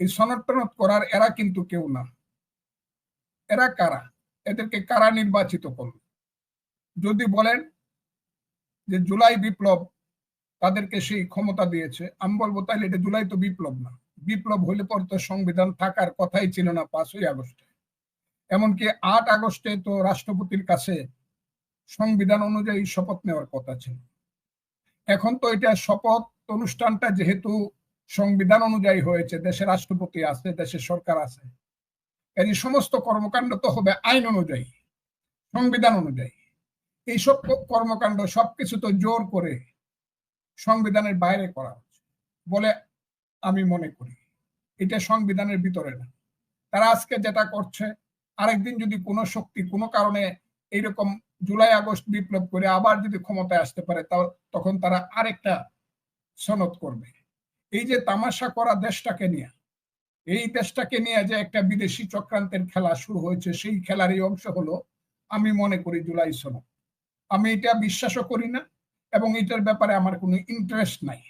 এই সনদ টনদ করার এরা কিন্তু কেউ না। এরা কারা? এদেরকে কারা নির্বাচিত করল? যদি বলেন যে জুলাই বিপ্লব তাদেরকে সেই ক্ষমতা দিয়েছে, আমি বলব তাহলে এটা জুলাই তো বিপ্লব না। বিপ্লব হইলে পর তো সংবিধান থাকার কথাই ছিল না পাঁচই আগস্টে। এমনকি আট আগস্টে তো রাষ্ট্রপতির কাছে সংবিধান অনুযায়ী শপথ নেওয়ার কথা ছিল। এখন তো এটা শপথ অনুষ্ঠানটা যেহেতু সংবিধান অনুযায়ী হয়েছে দেশে রাষ্ট্রপতি আছে, দেশের সরকার আছে। এই সমস্ত কর্মকাণ্ড তো হবে আইন অনুযায়ী, সংবিধান অনুযায়ী। এইসব কর্মকাণ্ড সবকিছু তো জোর করে সংবিধানের বাইরে করা হচ্ছে বলে আমি মনে করি। এটা সংবিধানের ভিতরে না। তারা আজকে যেটা করছে, আরেকদিন যদি কোনো শক্তি কোনো কারণে এইরকম জুলাই আগস্ট বিপ্লব করে আবার যদি ক্ষমতায় আসতে পারে তখন তারা আরেকটা সনদ করবে। এই যে তামাশা করা দেশটাকে নিয়ে, এই দেশটাকে নিয়ে যে একটা বিদেশি চক্রান্তের খেলা শুরু হয়েছে, সেই খেলার এই অংশ হলো আমি মনে করি জুলাই সনদ। আমি এটা বিশ্বাসও করি না এবং এটার ব্যাপারে আমার কোনো ইন্টারেস্ট নাই।